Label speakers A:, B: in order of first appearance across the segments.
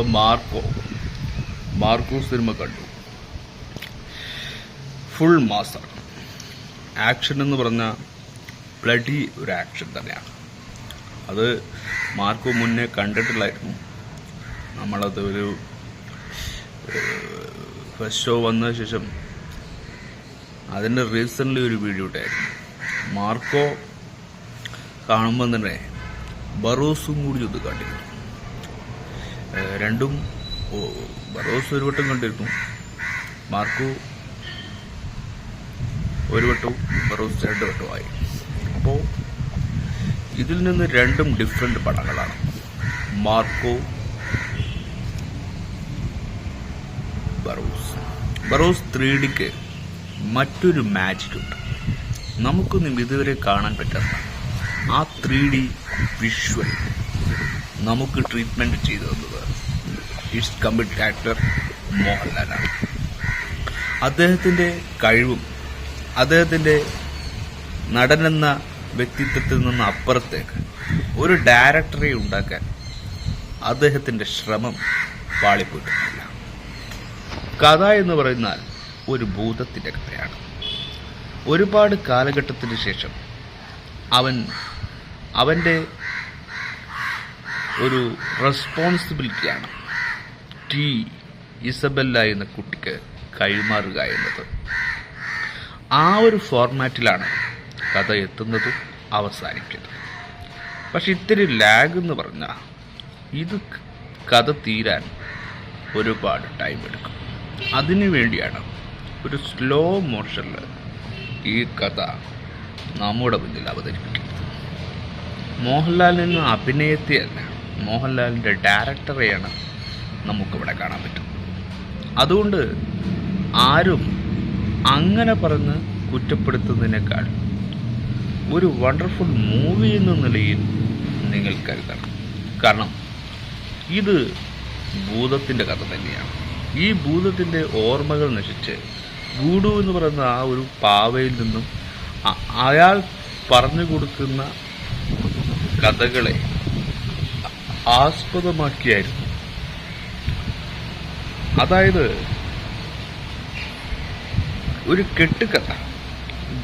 A: അപ്പം Marco Marco cinema കണ്ടു. Full മാസാണ് ആക്ഷൻ എന്ന് പറഞ്ഞാൽ ബ്ലഡി ഒരു ആക്ഷൻ തന്നെയാണ്. അത് മാർക്കോ മുന്നേ കണ്ടിട്ടില്ലായിരുന്നു. നമ്മളത് ഒരു ഫസ്റ്റ് ഷോ വന്ന ശേഷം അതിന്റെ റീസെന്റ്ലി ഒരു വീഡിയോ ഇട്ടായിരുന്നു. മാർക്കോ കാണുമ്പോൾ തന്നെ ബറോസും കൂടി ഇത് കണ്ടിരുന്നു. രണ്ടും ബറോസ് ഒരു വട്ടം കണ്ടിരുന്നു. മാർക്കു ഒരു വട്ടവും ബറോസ് രണ്ട് വട്ടവുമായി അപ്പോൾ ഇതിൽ നിന്ന് രണ്ടും ഡിഫറെന്റ് പടങ്ങളാണ്. മാർക്കോ ബറോസ് ബറോസ് ത്രീ ഡിക്ക് മറ്റൊരു മാജിക് ഉണ്ട്. നമുക്കൊന്നും ഇതുവരെ കാണാൻ പറ്റാത്ത ആ ത്രീ ഡി വിഷ്വൽ നമുക്ക് ട്രീറ്റ്മെന്റ് ചെയ്തു തന്നത് ഇറ്റ്സ് കമ്പിറ്റ് ആക്ടർ മോഹൻലാലാണ്. അദ്ദേഹത്തിന്റെ കഴിവും അദ്ദേഹത്തിന്റെ നടനെന്ന വ്യക്തിത്വത്തിൽ നിന്ന് അപ്പുറത്തേക്ക് ഒരു ഡയറക്ടറെ ഉണ്ടാക്കാൻ അദ്ദേഹത്തിന്റെ ശ്രമം പാളിപ്പോയിട്ടില്ല കഥ എന്ന് പറയുന്നാൽ ഒരു ഭൂതത്തിന്റെ കഥയാണ്. ഒരുപാട് കാലഘട്ടത്തിന് ശേഷം അവൻ അവന്റെ ഒരു റെസ്പോൺസിബിലിറ്റിയാണ് ടി ഇസബെല്ല എന്ന കുട്ടിക്ക് കൈമാറുക എന്നത്. ആ ഒരു ഫോർമാറ്റിലാണ് കഥ എത്തുന്നതും അവസാനിക്കുന്നത്. പക്ഷെ ഇത്തിരി ലാഗ് എന്ന് പറഞ്ഞാൽ ഇത് കഥ തീരാൻ ഒരുപാട് ടൈം എടുക്കും. അതിനു വേണ്ടിയാണ് ഒരു സ്ലോ മോഷനിൽ ഈ കഥ നമ്മുടെ മുന്നിൽ അവതരിപ്പിക്കുന്നത്. മോഹൻലാലിന് അഭിനയത്തെയല്ല മോഹൻലാലിന്റെ ഡയറക്ടറെയാണ് നമുക്കിവിടെ കാണാൻ പറ്റും. അതുകൊണ്ട് ആരും അങ്ങനെ പറഞ്ഞ് കുറ്റപ്പെടുത്തുന്നതിനേക്കാൾ ഒരു വണ്ടർഫുൾ മൂവി എന്ന നിലയിൽ നിങ്ങൾ കരുതണം. കാരണം ഇത് ഭൂതത്തിന്റെ കഥ തന്നെയാണ്. ഈ ഭൂതത്തിന്റെ ഓർമ്മകൾ നശിച്ച് ഗൂഡു എന്ന് പറയുന്ന ആ ഒരു പാവയിൽ നിന്നും അയാൾ പറഞ്ഞു കൊടുക്കുന്ന കഥകളെ ആസ്പദമാക്കിയായിരുന്നു അതായത് ഒരു കെട്ടുകഥ.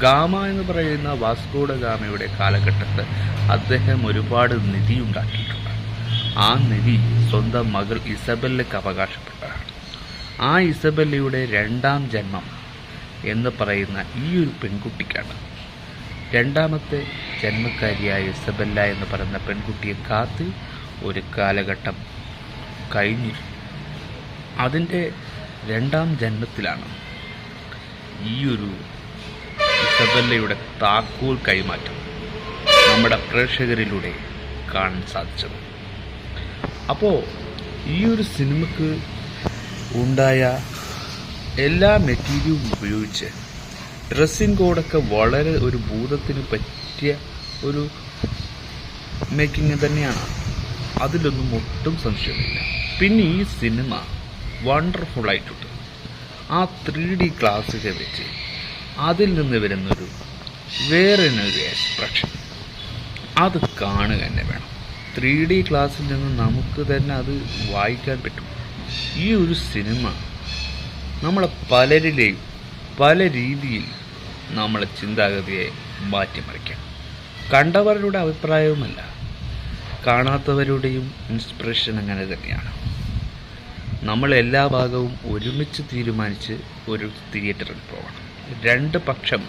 A: ഗാമ എന്ന് പറയുന്ന വാസ്കോഡ ഗാമയുടെ കാലഘട്ടത്ത് അദ്ദേഹം ഒരുപാട് നിധി ഉണ്ടാക്കിയിട്ടുണ്ട് ആ നിധി സ്വന്തം മകൾ ഇസബെല്ലയ്ക്ക് അവകാശപ്പെട്ടതാണ്. ആ ഇസബെല്ലയുടെ രണ്ടാം ജന്മം എന്ന് പറയുന്ന ഈ ഒരു പെൺകുട്ടിക്കാണ്. രണ്ടാമത്തെ ജന്മക്കാരിയായ ഇസബെല്ല എന്ന് പറയുന്ന പെൺകുട്ടിയെ കാത്ത് ഒരു കാലഘട്ടം കഴിഞ്ഞിരുന്നു. അതിന്റെ രണ്ടാം ജന്മത്തിലാണ് ഈ ഒരു ഇസബല്ലയുടെ താക്കോൽ കൈമാറ്റം നമ്മുടെ പ്രേക്ഷകരിലൂടെ കാണാൻ സാധിച്ചത്. അപ്പോൾ ഈ ഒരു സിനിമക്ക് ഉണ്ടായ എല്ലാ മെറ്റീരിയലും ഉപയോഗിച്ച് ഡ്രസ്സിംഗ് കോഡൊക്കെ വളരെ ഒരു ഭൂതത്തിന് പറ്റിയ ഒരു മേക്കിംഗ് തന്നെയാണ്. അതിലൊന്നും ഒട്ടും സംശയമില്ല. പിന്നെ ഈ സിനിമ വണ്ടർഫുൾ ആയിട്ടുണ്ട്. ആ ത്രീ ഡി ക്ലാസ്സൊക്കെ വെച്ച് അതിൽ നിന്ന് വരുന്നൊരു വേറെ ഒരു എക്സ്പ്രഷൻ അത് കാണുക തന്നെ വേണം. ത്രീ ഡി ക്ലാസ്സിൽ നിന്ന് നമുക്ക് തന്നെ അത് വായിക്കാൻ പറ്റും. ഈ ഒരു സിനിമ നമ്മളെ പലരിലെയും പല രീതിയിൽ നമ്മളെ ചിന്താഗതിയെ മാറ്റിമറിക്കാം. കണ്ടവരുടെ അഭിപ്രായവുമല്ല കാണാത്തവരുടെയും ഇൻസ്പിറേഷൻ അങ്ങനെ തന്നെയാണ്. നമ്മൾ എല്ലാ ഭാഗവും ഒരുമിച്ച് തീരുമാനിച്ച് ഒരു തിയേറ്ററിൽ പോകണം. രണ്ട് പക്ഷം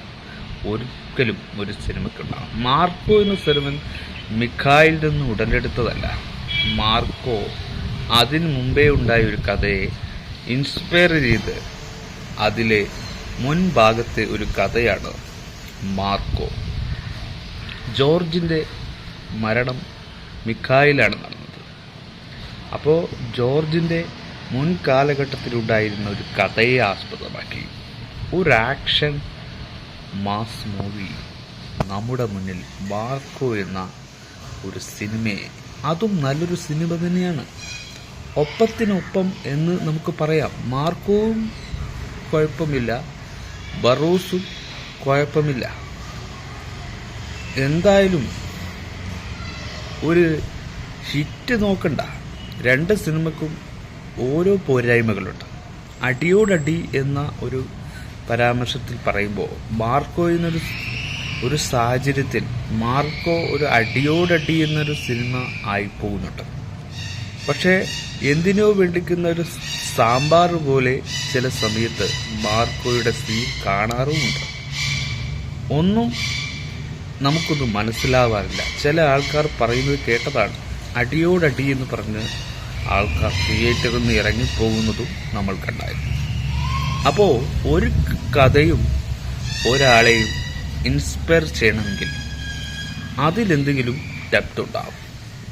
A: ഒരിക്കലും ഒരു സിനിമയ്ക്കുണ്ടാകും മാർക്കോ എന്ന സിനിമ മിഖായിൽ നിന്ന് ഉടലെടുത്തതല്ല. മാർക്കോ അതിന് മുമ്പേ ഉണ്ടായ ഒരു കഥയെ ഇൻസ്പയർ ചെയ്ത് അതിലെ മുൻഭാഗത്തെ ഒരു കഥയാണ് മാർക്കോ. ജോർജിന്റെ മരണം മിഖായിലാണ് നടന്നത്. അപ്പോൾ ജോർജിന്റെ മുൻ കാലഘട്ടത്തിലുണ്ടായിരുന്ന ഒരു കഥയെ ആസ്പദമാക്കി ഒരു ആക്ഷൻ മാസ് മൂവി നമ്മുടെ മുന്നിൽ ബാർക്കോ എന്ന ഒരു സിനിമയെ. അതും നല്ലൊരു സിനിമ തന്നെയാണ്. ഒപ്പത്തിനൊപ്പം എന്ന് നമുക്ക് പറയാം. മാർക്കോവും കുഴപ്പമില്ല. ബറോസും കുഴപ്പമില്ല. എന്തായാലും ഒരു ഹിറ്റ് നോക്കണ്ട. രണ്ട് സിനിമക്കും ഓരോ പോരായ്മകളുണ്ട്. അടിയോടടി എന്ന ഒരു പരാമർശത്തിൽ പറയുമ്പോൾ മാർക്കോ എന്നൊരു ഒരു സാഹചര്യത്തിൽ മാർക്കോ ഒരു അടിയോടടി എന്നൊരു സിനിമ ആയി ആയിപ്പോകുന്നുണ്ട്. പക്ഷേ എന്തിനോ വേണ്ടിക്കുന്ന ഒരു സാമ്പാർ പോലെ ചില സമയത്ത് മാർക്കോയുടെ സീൻ കാണാറുമുണ്ട്. ഒന്നും നമുക്കൊന്നും മനസ്സിലാവാറില്ല. ചില ആൾക്കാർ പറയുന്നത് കേട്ടതാണ്. അടിയോടടി എന്ന് പറഞ്ഞ് ആൾക്കാർ തിയേറ്ററിൽ നിന്ന് ഇറങ്ങിപ്പോകുന്നതും നമ്മൾ കണ്ടായിരുന്നു. അപ്പോൾ ഒരു കഥയും ഒരാളെയും ഇൻസ്പയർ ചെയ്യണമെങ്കിൽ അതിലെന്തെങ്കിലും ഡെപ്ത് ഉണ്ടാകും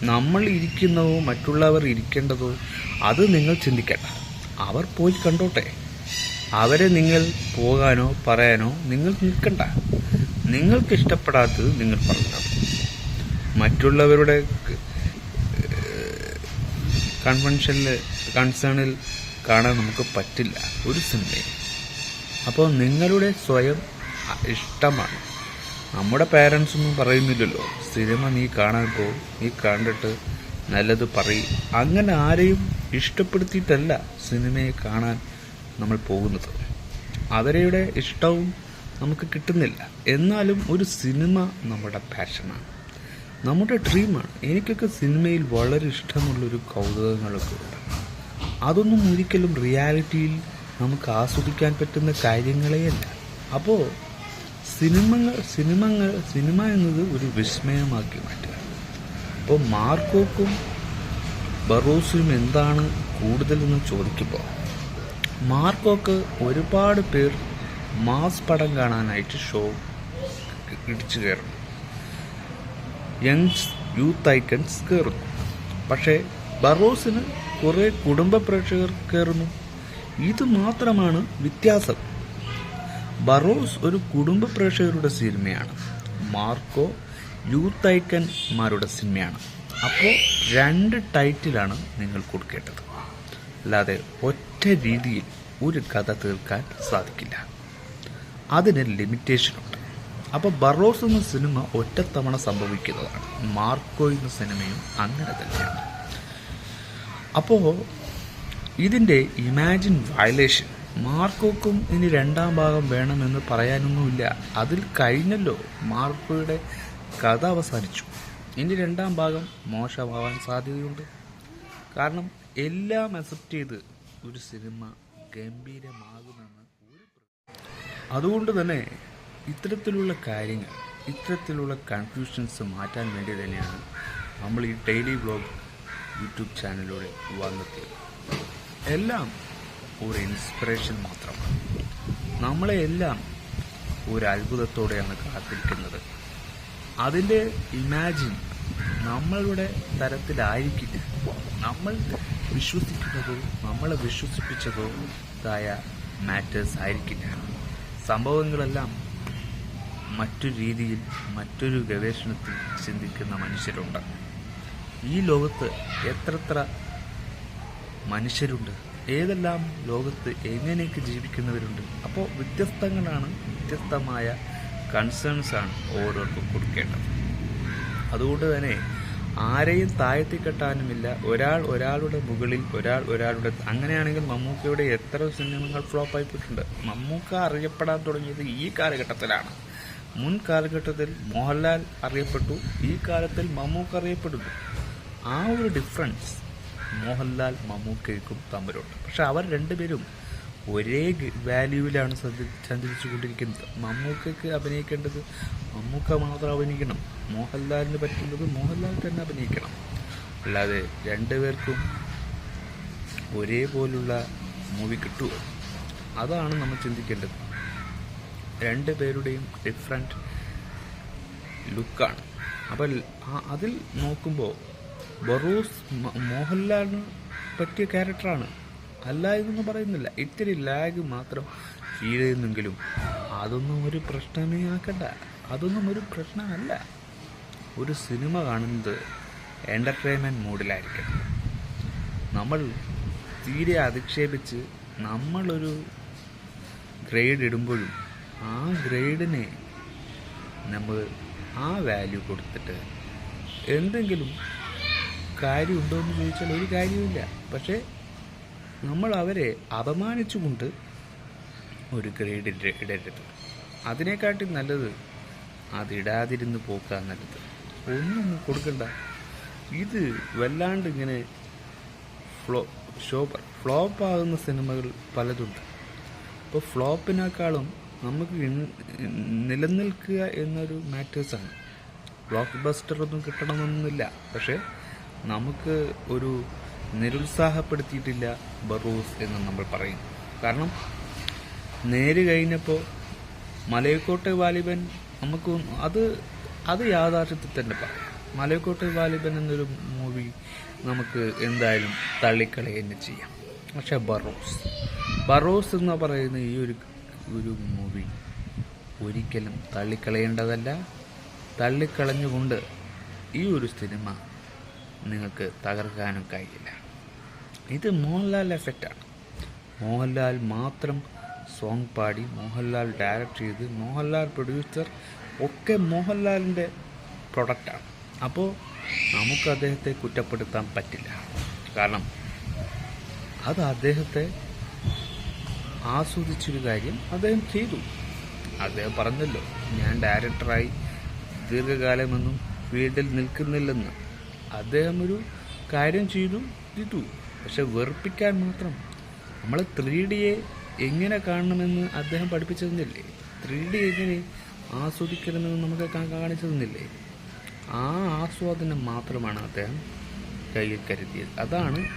A: നമ്മൾ ഇരിക്കുന്നതോ മറ്റുള്ളവർ ഇരിക്കേണ്ടതോ അത് നിങ്ങൾ ചിന്തിക്കേണ്ട. അവർ പോയി കണ്ടോട്ടെ. അവരെ നിങ്ങൾ പോകാനോ പറയാനോ നിങ്ങൾ നിൽക്കണ്ട. നിങ്ങൾക്ക് ഇഷ്ടപ്പെടാത്തത് നിങ്ങൾ പറഞ്ഞു മറ്റുള്ളവരുടെ കൺവെൻഷനിൽ കൺസേണിൽ കാണാൻ നമുക്ക് പറ്റില്ല. ഒരു സിനിമയും. അപ്പോൾ നിങ്ങളുടെ സ്വയം ഇഷ്ടമാണ്. നമ്മുടെ പാരൻസ് ഒന്നും പറയുന്നില്ലല്ലോ. സിനിമ നീ കാണാൻ പോ. നീ കണ്ടിട്ട് നല്ലത് പറയും. അങ്ങനെ ആരെയും ഇഷ്ടപ്പെടുത്തിയിട്ടല്ല സിനിമയെ കാണാൻ നമ്മൾ പോകുന്നത്. അവരുടെ ഇഷ്ടവും നമുക്ക് കിട്ടുന്നില്ല. എന്നാലും ഒരു സിനിമ നമ്മുടെ പാഷനാണ് നമ്മുടെ ഡ്രീമാണ്. എനിക്കൊക്കെ സിനിമയിൽ വളരെ ഇഷ്ടമുള്ളൊരു കൗതുകങ്ങളൊക്കെ ഉണ്ട്. അതൊന്നും ഒരിക്കലും റിയാലിറ്റിയിൽ നമുക്ക് ആസ്വദിക്കാൻ പറ്റുന്ന കാര്യങ്ങളെയല്ല. അപ്പോൾ സിനിമകൾ സിനിമകൾ സിനിമ എന്നത് ഒരു വിസ്മയമാക്കി മാറ്റുക അപ്പോൾ മാർക്കോക്കും ബറോസിനും എന്താണ് കൂടുതലെന്ന് ചോദിക്കുമ്പോൾ മാർക്കോക്ക് ഒരുപാട് പേർ മാസ് പടം കാണാനായിട്ട് ഷോ ഇടിച്ചു കയറുന്നു. യങ്സ് യൂത്ത് ഐക്കൺസ് കയറുന്നു പക്ഷേ ബറോസിന് കുറേ കുടുംബ പ്രേക്ഷകർ കയറുന്നു ഇത് മാത്രമാണ് വ്യത്യാസം. ബറോസ് ഒരു കുടുംബ പ്രേക്ഷകരുടെ സിനിമയാണ്. മാർക്കോ യൂത്ത് ഐക്കന്മാരുടെ സിനിമയാണ്. അപ്പോൾ രണ്ട് ടൈറ്റിലാണ് നിങ്ങൾ കൊടുക്കേണ്ടത്. അല്ലാതെ ഒറ്റ രീതിയിൽ ഒരു കഥ തീർക്കാൻ സാധിക്കില്ല. അതിന് ലിമിറ്റേഷനുണ്ട് അപ്പോൾ ബറോസ് എന്ന സിനിമ ഒറ്റത്തവണ സംഭവിക്കുന്നതാണ്. മാർക്കോ എന്ന സിനിമയും അങ്ങനെ തന്നെയാണ്. അപ്പോൾ ഇതിന്റെ ഇമാജിൻ വയലേഷൻ മാർക്കോക്കും ഇനി രണ്ടാം ഭാഗം വേണമെന്ന് പറയാനൊന്നുമില്ല. അതിൽ കഴിഞ്ഞല്ലോ മാർക്കോയുടെ കഥ അവസാനിച്ചു. ഇനി രണ്ടാം ഭാഗം മോശമാവാൻ സാധ്യതയുണ്ട്. കാരണം എല്ലാം അക്സെപ്റ്റ് ചെയ്ത് ഒരു സിനിമ ഗംഭീരമാകുമെന്ന് അതുകൊണ്ട് തന്നെ ഇത്തരത്തിലുള്ള കാര്യങ്ങൾ ഇത്തരത്തിലുള്ള കൺഫ്യൂഷൻസ് മാറ്റാൻ വേണ്ടി തന്നെയാണ് നമ്മൾ ഈ ഡെയിലി വ്ളോഗ് യൂട്യൂബ് ചാനലിലൂടെ വന്നെത്തിയത്. എല്ലാം ഒരു ഇൻസ്പിറേഷൻ മാത്രമാണ്. നമ്മളെ എല്ലാം ഒരു അത്ഭുതത്തോടെയാണ് കാത്തിരിക്കുന്നത്. അതിന്റെ ഇമാജിൻ നമ്മളുടെ തരത്തിലായിരിക്കില്ല. നമ്മൾ വിശ്വസിക്കുന്നതോ നമ്മളെ വിശ്വസിപ്പിച്ചതോ ഇതായ മാറ്റേഴ്സ് ആയിരിക്കില്ല. സംഭവങ്ങളെല്ലാം മറ്റു രീതിയിൽ മറ്റൊരു ഗവേഷണത്തിൽ ചിന്തിക്കുന്ന മനുഷ്യരുണ്ട്. ഈ ലോകത്ത് എത്രത്ര മനുഷ്യരുണ്ട്? ഏതെല്ലാം ലോകത്ത് എങ്ങനെയൊക്കെ ജീവിക്കുന്നവരുണ്ട്? അപ്പോൾ വ്യത്യസ്തങ്ങളാണ് വ്യത്യസ്തമായ കൺസേൺസാണ് ഓരോർക്കും കൊടുക്കേണ്ടത്. അതുകൊണ്ട് തന്നെ ആരെയും താഴ്ത്തി കെട്ടാനുമില്ല. ഒരാൾ ഒരാളുടെ മുകളിൽ ഒരാൾ ഒരാളുടെ അങ്ങനെയാണെങ്കിൽ മമ്മൂക്കയുടെ എത്ര സിനിമകൾ ഫ്ലോപ്പായി പോയിട്ടുണ്ട്? മമ്മൂക്ക അറിയപ്പെടാൻ തുടങ്ങിയത് ഈ കാലഘട്ടത്തിലാണ്. മുൻ കാലഘട്ടത്തിൽ മോഹൻലാൽ അറിയപ്പെട്ടു ഈ കാലത്തിൽ മമ്മൂക്ക അറിയപ്പെടുന്നു. ആ ഒരു ഡിഫറൻസ് മോഹൻലാൽ മമ്മൂക്കയ്ക്കും തമ്മിലുണ്ട്. പക്ഷെ അവർ രണ്ടുപേരും ഒരേ വാല്യൂവിലാണ് സഞ്ചരിച്ചു കൊണ്ടിരിക്കുന്നത് മമ്മൂക്കയ്ക്ക് അഭിനയിക്കേണ്ടത് മമ്മൂക്ക മാത്രം അഭിനയിക്കണം. മോഹൻലാലിന് പറ്റുന്നത് മോഹൻലാൽ തന്നെ അഭിനയിക്കണം. അല്ലാതെ രണ്ടുപേർക്കും ഒരേപോലുള്ള മൂവി കിട്ടുമോ? അതാണ് നമ്മൾ ചിന്തിക്കേണ്ടത്. രണ്ട് പേരുടെയും ഡിഫറെന്റ് ലുക്കാണ് അപ്പോൾ അതിൽ നോക്കുമ്പോൾ ബറൂസ് മോഹൻലാലിന് പറ്റിയ ക്യാരക്ടറാണ് അല്ല ഇതൊന്നും പറയുന്നില്ല. ഇത്തിരി ലാഗ് മാത്രം ഫീൽ അതൊന്നും ഒരു പ്രശ്നമേ ആക്കണ്ട. അതൊന്നും ഒരു പ്രശ്നമല്ല. ഒരു സിനിമ കാണുന്നത് എന്റർടൈൻമെന്റ് മൂഡിലായിരിക്കണം നമ്മൾ തീരെ അധിക്ഷേപിച്ച് നമ്മളൊരു ഗ്രേഡ് ഇടുമ്പോഴും ആ ഗ്രേഡിനെ നമ്മൾ ആ വാല്യൂ കൊടുത്തിട്ട് എന്തെങ്കിലും കാര്യമുണ്ടോ എന്ന് ചോദിച്ചാൽ ഒരു കാര്യവുമില്ല. പക്ഷേ നമ്മൾ അവരെ അപമാനിച്ചുകൊണ്ട് ഒരു ഗ്രേഡ് ഇട- ഇടരുത്. അതിനെക്കാട്ടി നല്ലത് അതിടാതിരുന്ന് പോക്കാൻ നല്ലത്. ഒന്നും കൊടുക്കണ്ട. ഇത് വല്ലാണ്ട് ഇങ്ങനെ ഫ്ലോ ഷോപ്പ് ഫ്ലോപ്പ് ആകുന്ന സിനിമകൾ പലതുണ്ട്. അപ്പോൾ ഫ്ലോപ്പിനേക്കാളും നമുക്ക് നിലനിൽക്കുക എന്നൊരു മാറ്റേഴ്സാണ് ബ്ലോക്ക് ബസ്റ്റർ ഒന്നും കിട്ടണമെന്നില്ല. പക്ഷേ നമുക്ക് ഒരു നിരുത്സാഹപ്പെടുത്തിയിട്ടില്ല ബറൂസ് എന്ന് നമ്മൾ പറയും. കാരണം നേര് കഴിഞ്ഞപ്പോൾ മലയക്കോട്ടെ വാലിബൻ നമുക്ക് അത് അത് യാഥാർത്ഥ്യത്തിൽ തന്നെ പറയാം മലയക്കോട്ടെ വാലിബൻ എന്നൊരു മൂവി നമുക്ക് എന്തായാലും തള്ളിക്കളയുക തന്നെ ചെയ്യാം. പക്ഷേ ബറോസ് ബറോസ് എന്ന് പറയുന്ന ഈ ഒരു ഒരു മൂവി. ഒരിക്കലും തള്ളിക്കളയേണ്ടതല്ല. തള്ളിക്കളഞ്ഞുകൊണ്ട് ഈ ഒരു സിനിമ നിങ്ങൾക്ക് തകർക്കാനും കഴിയില്ല. ഇത് മോഹൻലാൽ എഫക്റ്റാണ് മോഹൻലാൽ മാത്രം സോങ് പാടി മോഹൻലാൽ ഡയറക്റ്റ് ചെയ്ത് മോഹൻലാൽ പ്രൊഡ്യൂസർ ഒക്കെ മോഹൻലാലിന്റെ പ്രൊഡക്റ്റാണ് അപ്പോൾ നമുക്ക് അദ്ദേഹത്തെ കുറ്റപ്പെടുത്താൻ പറ്റില്ല. കാരണം അത് അദ്ദേഹത്തെ ആസ്വദിച്ചൊരു കാര്യം. അദ്ദേഹം ചെയ്തു. അദ്ദേഹം പറഞ്ഞല്ലോ ഞാൻ ഡയറക്ടറായി ദീർഘകാലമൊന്നും ഫീൽഡിൽ നിൽക്കുന്നില്ലെന്ന്. അദ്ദേഹം ഒരു കാര്യം ചെയ്തു ചെയ്തു. പക്ഷെ വെറുപ്പിക്കാൻ മാത്രം. നമ്മൾ ത്രീ ഡിയെ എങ്ങനെ കാണണമെന്ന് അദ്ദേഹം പഠിപ്പിച്ചു തന്നില്ലേ ത്രീ ഡി എങ്ങനെ ആസ്വദിക്കണമെന്ന് നമുക്ക് കാണിച്ചതെന്നില്ലേ? കാണിച്ചു തന്നില്ലേ ആ ആസ്വാദനം മാത്രമാണ് അദ്ദേഹം കയ്യിൽ കരുതിയത്. അതാണ്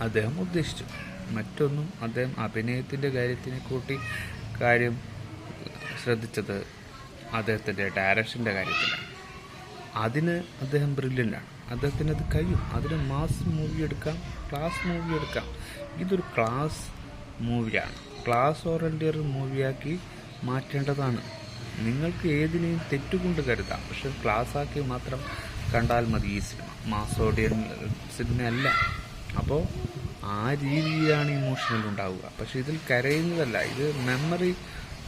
A: അദ്ദേഹം ഉദ്ദേശിച്ചത്. മറ്റൊന്നും അദ്ദേഹം അഭിനയത്തിന്റെ കാര്യത്തിനെ കൂട്ടി കാര്യം ശ്രദ്ധിച്ചത് അദ്ദേഹത്തിന്റെ ഡയറക്ഷന്റെ കാര്യത്തിലാണ്. അതിന് അദ്ദേഹം ബ്രില്യന്റാണ് അദ്ദേഹത്തിന് അത് കഴിയും. അതിന് മാസ് മൂവി എടുക്കാം ക്ലാസ് മൂവി എടുക്കാം. ഇതൊരു ക്ലാസ് മൂവിയാണ് ക്ലാസ് ഓറിയന്റഡ് മൂവിയാക്കി മാറ്റേണ്ടതാണ്. നിങ്ങൾക്ക് ഏതിനെയും തെറ്റുകൊണ്ട് കരുതാം. പക്ഷെ ക്ലാസ് ആക്കി മാത്രം കണ്ടാൽ മതി ഈ സിനിമ മാസ് ഓഡിയൻ സിനിമയല്ല അപ്പോൾ ആ രീതിയിലാണ് ഇമോഷണൽ ഉണ്ടാവുക. പക്ഷെ ഇതിൽ കരയുന്നതല്ല ഇത് മെമ്മറി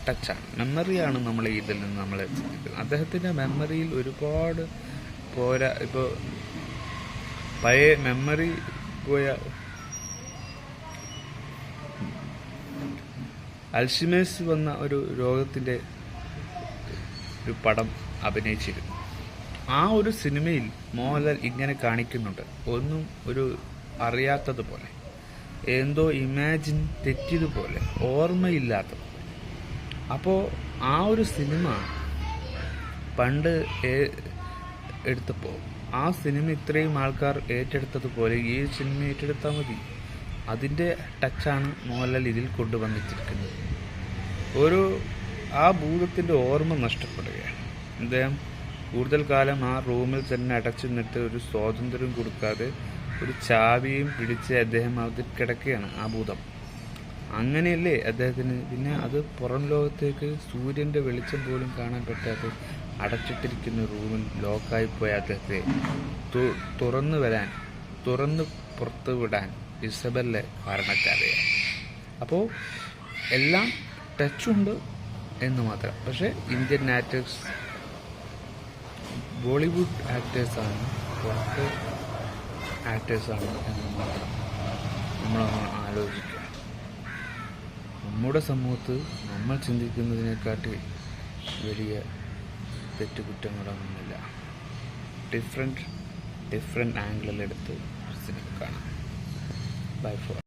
A: ടച്ചാണ് മെമ്മറിയാണ് നമ്മൾ ഇതിൽ നിന്ന് നമ്മൾ അദ്ദേഹത്തിന്റെ മെമ്മറിയിൽ ഒരുപാട് പോരാ ഇപ്പോൾ പഴയ മെമ്മറി പോയ അൽഷിമേഴ്സ് വന്ന ഒരു രോഗത്തിന്റെ ഒരു പടം അഭിനയിച്ചിരുന്നു. ആ ഒരു സിനിമയിൽ മോഹൻലാൽ ഇങ്ങനെ കാണിക്കുന്നുണ്ട്. ഒന്നും ഒരു അറിയാത്തതുപോലെ. എന്തോ ഇമാജിൻ തെറ്റിയതുപോലെ ഓർമ്മയില്ലാത്ത അപ്പോൾ ആ ഒരു സിനിമ പണ്ട് എടുത്തപ്പോൾ ആ സിനിമ ഇത്രയും ആൾക്കാർ ഏറ്റെടുത്തതുപോലെ ഈ സിനിമ ഏറ്റെടുത്താൽ മതി. അതിന്റെ ടച്ചാണ് മോഹൻലാൽ ഇതിൽ കൊണ്ടുവന്നിട്ടിരിക്കുന്നത്. ഒരു ആ ഭൂതത്തിന്റെ ഓർമ്മ നഷ്ടപ്പെടുകയാണ്. അദ്ദേഹം കൂടുതൽ കാലം ആ റൂമിൽ തന്നെ അടച്ചു നിന്നിട്ട് ഒരു സ്വാതന്ത്ര്യം കൊടുക്കാതെ ഒരു ചാവിയും പിടിച്ച് അദ്ദേഹം അതിൽ കിടക്കുകയാണ് ആ ഭൂതം അങ്ങനെയല്ലേ അദ്ദേഹത്തിന്? പിന്നെ അത് പുറം ലോകത്തേക്ക് സൂര്യന്റെ വെളിച്ചം പോലും കാണാൻ പറ്റാതെ അടച്ചിട്ടിരിക്കുന്ന റൂമിൽ ലോക്കായി പോയ അദ്ദേഹത്തെ തുറന്നു വരാൻ തുറന്ന് പുറത്തു വിടാൻ ഇസബലിലെ കാരണക്കാരെയാണ് അപ്പോൾ എല്ലാം ടച്ചുണ്ട് എന്ന് മാത്രം. പക്ഷേ ഇന്ത്യൻ ആക്ടേഴ്സ് ബോളിവുഡ് ആക്ടേഴ്സാണ് പുറത്ത് ആക്ടേഴ്സാണ് എന്ന് നമ്മളൊന്ന് ആലോചിക്കുക. നമ്മുടെ സമൂഹത്ത് നമ്മൾ ചിന്തിക്കുന്നതിനെക്കാട്ടി വലിയ തെറ്റുകുറ്റങ്ങളൊന്നുമില്ല. ഡിഫറെന്റ് ഡിഫറെന്റ് ആംഗിളിലെടുത്ത് സിനിമ കാണാം. Bye for